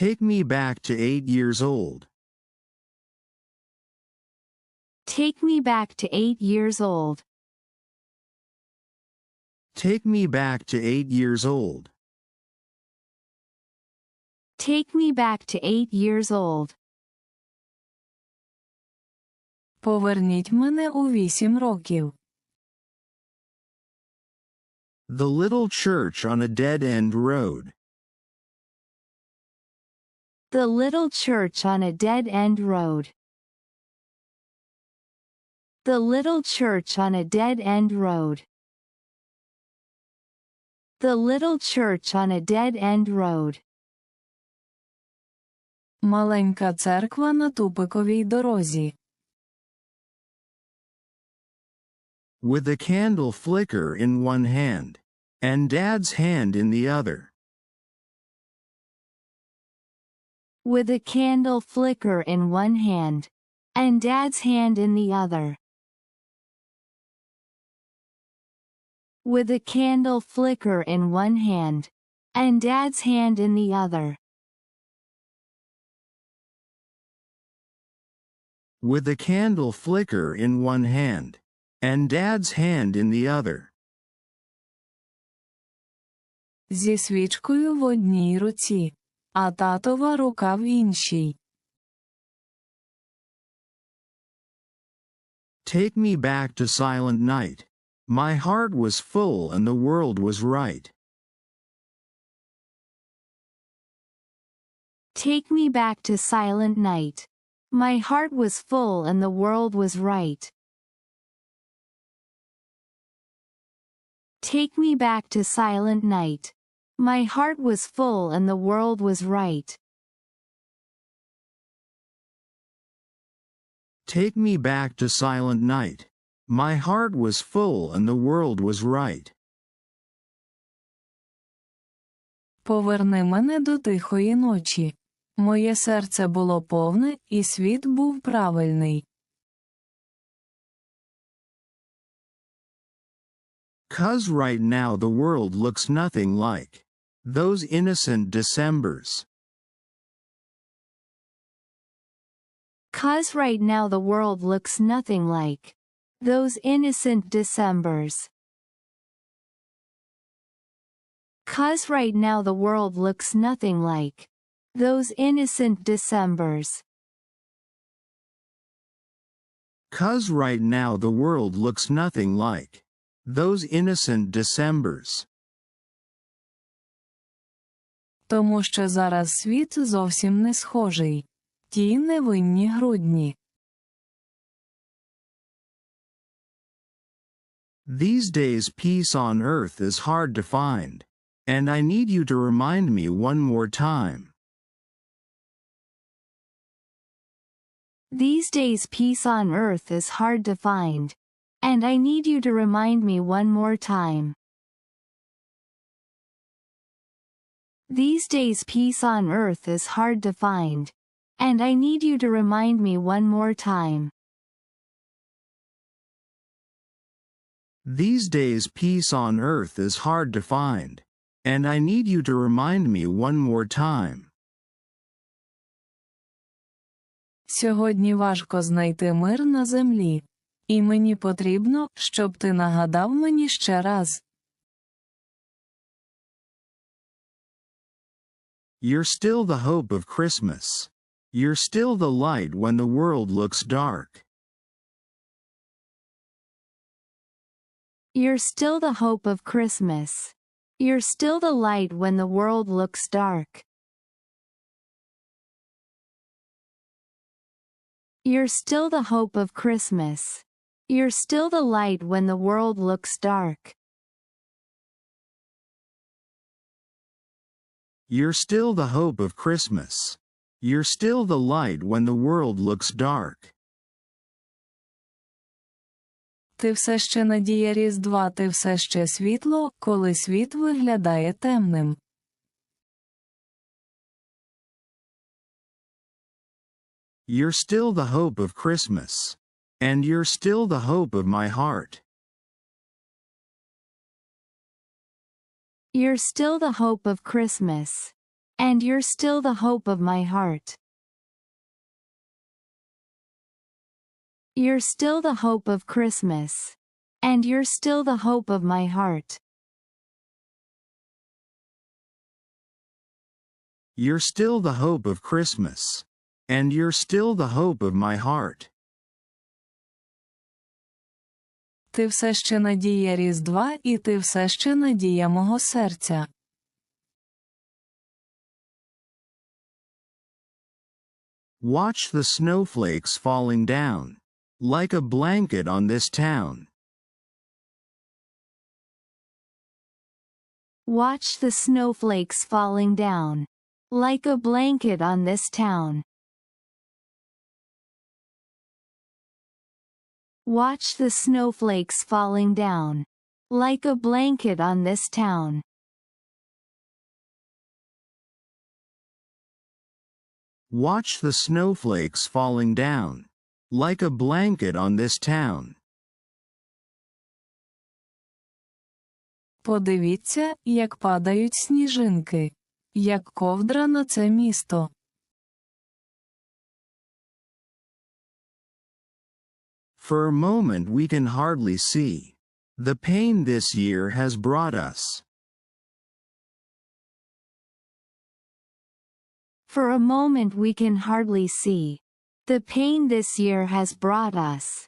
Take me back to eight years old. Take me back to eight years old. Take me back to eight years old. Take me back to eight years old. Поверніть мене у вісім років. The little church on a dead-end road. The little church on a dead-end road. The little church on a dead-end road. The little church on a dead-end road. Маленька церква на тупиковій дорозі. With a candle flicker in one hand. And Dad's hand in the other. With a candle flicker in one hand. And Dad's hand in the other. With a candle flicker in one hand. And Dad's hand in the other. With a candle flicker in one hand. And Dad's hand in the other. Зі свічкою в одній руці, а татова рука в іншій. Take me back to silent night. My heart was full and the world was right. Take me back to silent night. My heart was full and the world was right. Take me back to silent night. My heart was full and the world was right. Take me back to silent night. My heart was full and the world was right. Поверни мене до тихої ночі. Моє серце було повне, і світ був правильний. Cause right now the world looks nothing like those innocent Decembers. Cause right now the world looks nothing like those innocent Decembers. Cause right now the world looks nothing like those innocent Decembers. Cause right now the world looks nothing like those innocent Decembers Тому що зараз світ зовсім не схожий. Ті невинні грудні. These days peace on earth is hard to find. And I need you to remind me one more time. These days peace on earth is hard to find. And I need you to remind me one more time. These days peace on earth is hard to find. And I need you to remind me one more time. These days peace on earth is hard to find. And I need you to remind me one more time. Сьогодні важко знайти мир на землі. І мені потрібно, щоб ти нагадав мені ще раз. You're still the hope of Christmas. You're still the light when the world looks dark. You're still the hope of Christmas. You're still the light when the world looks dark. You're still the hope of Christmas. You're still the light when the world looks dark. You're still the hope of Christmas. You're still the light when the world looks dark. Ти все ще надія Різдва, ти все ще світло, коли світ виглядає темним. You're still the hope of Christmas. And you're still the hope of my heart. You're still the hope of Christmas. And you're still the hope of my heart. You're still the hope of Christmas. And you're still the hope of my heart. You're still the hope of Christmas. And you're still the hope of my heart. Ти все ще надія Різдва і ти все ще надія мого серця. Watch the snowflakes falling down. Like a blanket on this town. Watch the snowflakes falling down. Like a blanket on this town. Watch the snowflakes falling down. Like a blanket on this town. Watch the snowflakes falling down. Like a blanket on this town. Подивіться, як падають сніжинки. Як ковдра на це місто. For a moment we can hardly see. The pain this year has brought us. For a moment we can hardly see. The pain this year has brought us.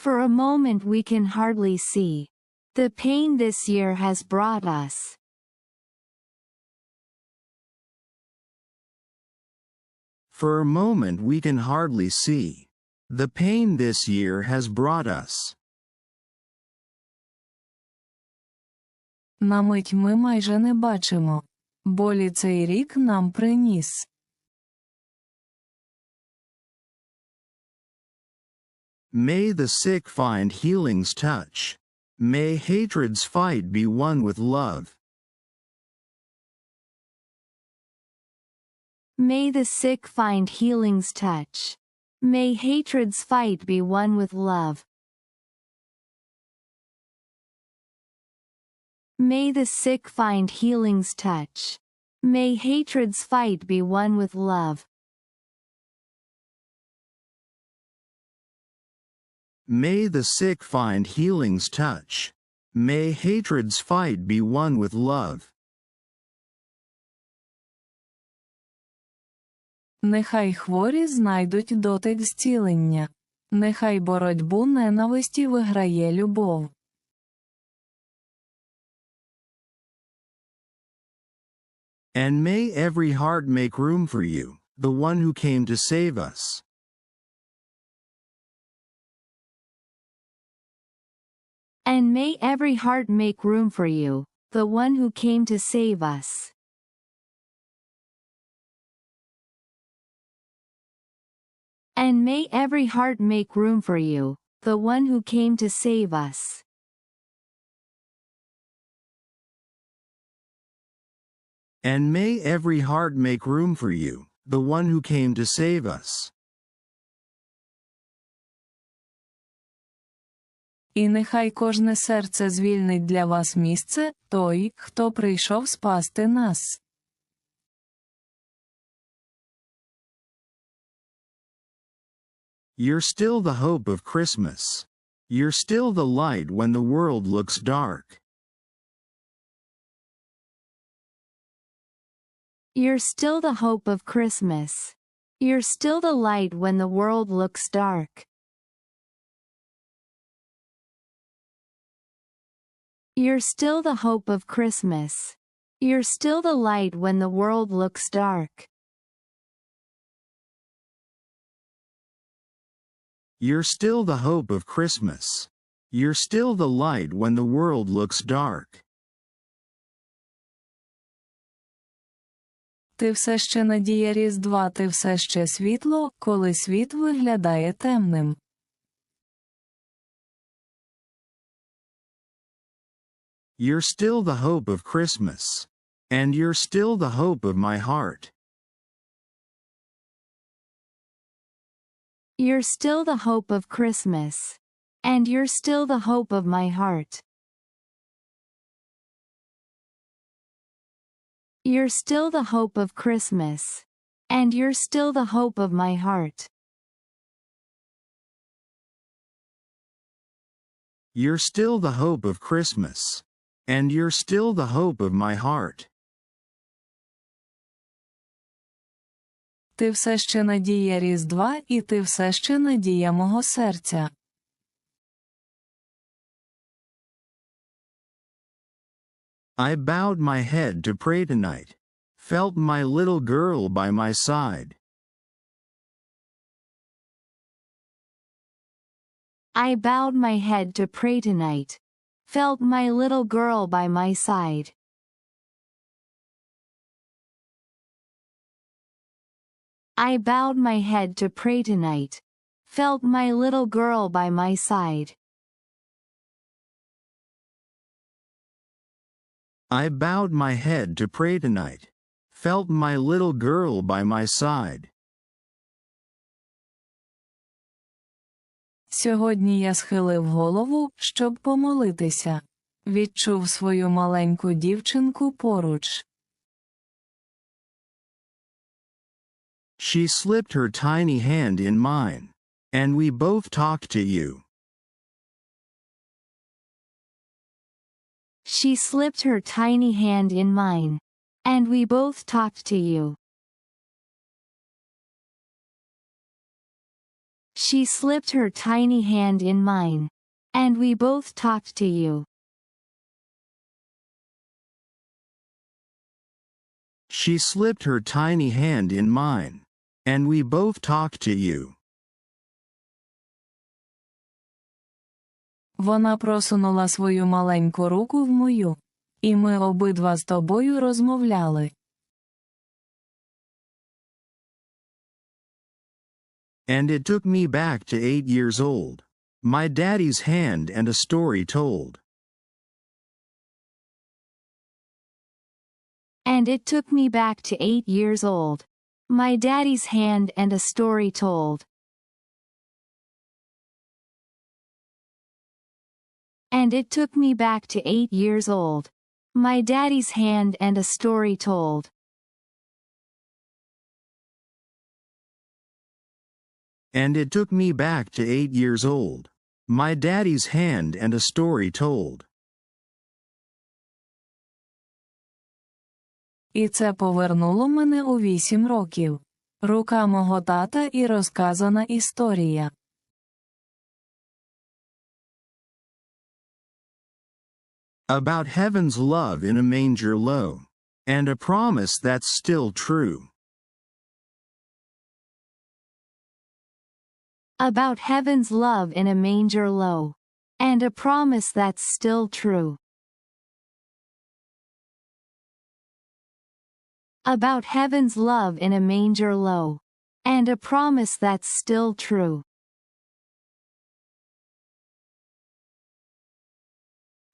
For a moment we can hardly see. The pain this year has brought us. For a moment we can hardly see. The pain this year has brought us. На мить ми майже не бачимо. Болі цей рік нам приніс. May the sick find healing's touch. May hatred's fight be won with love. May the sick find healing's touch. May hatred's fight be won with love. May the sick find healing's touch. May hatred's fight be won with love. May the sick find healing's touch. May hatred's fight be won with love. Нехай хворі знайдуть дотик зцілення. Нехай боротьбу ненависті виграє любов. And may every heart make room for you, the one who came to save us. And may every heart make room for you, the one who came to save us. And may every heart make room for you, the one who came to save us. And may every heart make room for you, the one who came to save us. І нехай кожне серце звільнить для вас місце, той, хто прийшов спасти нас. You're still the hope of Christmas. You're still the light when the world looks dark. You're still the hope of Christmas. You're still the light when the world looks dark. You're still the hope of Christmas. You're still the light when the world looks dark. You're still the hope of Christmas. You're still the light when the world looks dark. Ти все ще надія Різдва, ти все ще світло, коли світ виглядає темним. You're still the hope of Christmas. And you're still the hope of my heart. You're still the hope of Christmas. And you're still the hope of my heart. You're still the hope of Christmas. And you're still the hope of my heart. You're still the hope of Christmas. And you're still the hope of my heart. Ти все ще надія Різдва, і ти все ще надія мого серця. I bowed my head to pray tonight. Felt my little girl by my side. I bowed my head to pray tonight. Felt my little girl by my side. I bowed my head to pray tonight. Felt my little girl by my side. I bowed my head to pray tonight. Felt my little girl by my side. Сьогодні я схилив голову, щоб помолитися. Відчув свою маленьку дівчинку поруч. She slipped her tiny hand in mine. And we both talked to you. She slipped her tiny hand in mine. And we both talked to you. She slipped her tiny hand in mine. And we both talked to you. She slipped her tiny hand in mine. And we both talked to you. Вона просунула свою маленьку руку в мою. І ми обидва з тобою розмовляли. And it took me back to eight years old. My daddy's hand and a story told. And it took me back to eight years old. My daddy's hand and a story told. And it took me back to eight years old. My daddy's hand and a story told. And it took me back to eight years old. My daddy's hand and a story told. І це повернуло мене у вісім років. Рука мого тата і розказана історія. About heaven's love in a manger low. And a promise that's still true. About heaven's love in a manger low. And a promise that's still true. About heaven's love in a manger low. And a promise that's still true.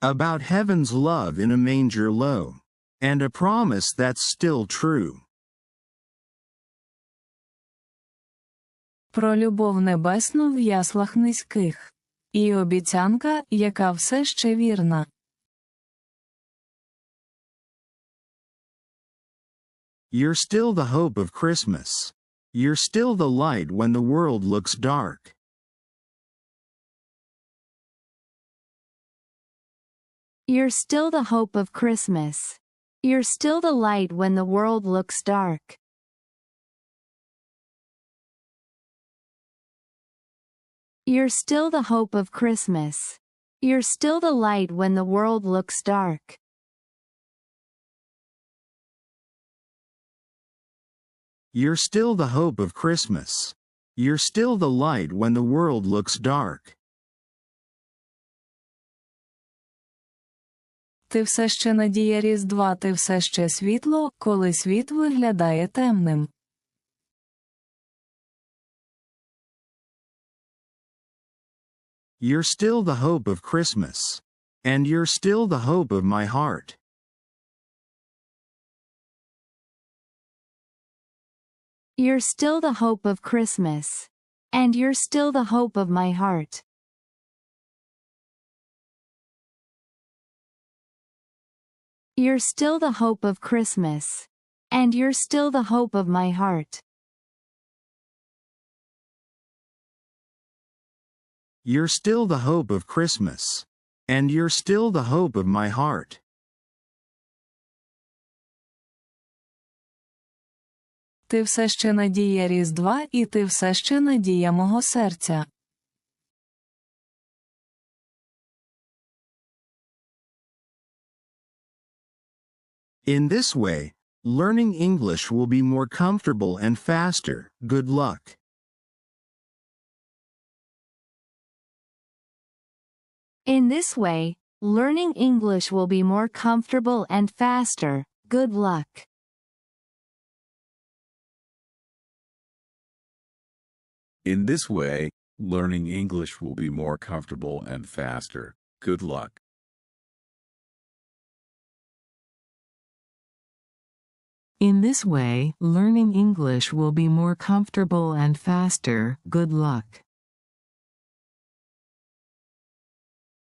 About heaven's love in a manger low. And a promise that's still true. Про любов небесну в яслах низьких. І обіцянка, яка все ще вірна. You're still the hope of Christmas. You're still the light when the world looks dark. You're still the hope of Christmas. You're still the light when the world looks dark. You're still the hope of Christmas. You're still the light when the world looks dark. You're still the hope of Christmas. You're still the light when the world looks dark. Ти все ще надія Різдва, ти все ще світло, коли світ виглядає темним. You're still the hope of Christmas. And you're still the hope of my heart. You're still the hope of Christmas. And you're still the hope of my heart. You're still the hope of Christmas. And you're still the hope of my heart. You're still the hope of Christmas. And you're still the hope of my heart. Ти все ще надія Різдва і ти все ще надія мого серця. In this way, learning English will be more comfortable and faster. Good luck. In this way, learning English will be more comfortable and faster. Good luck. In this way, learning English will be more comfortable and faster. Good luck. In this way, learning English will be more comfortable and faster. Good luck.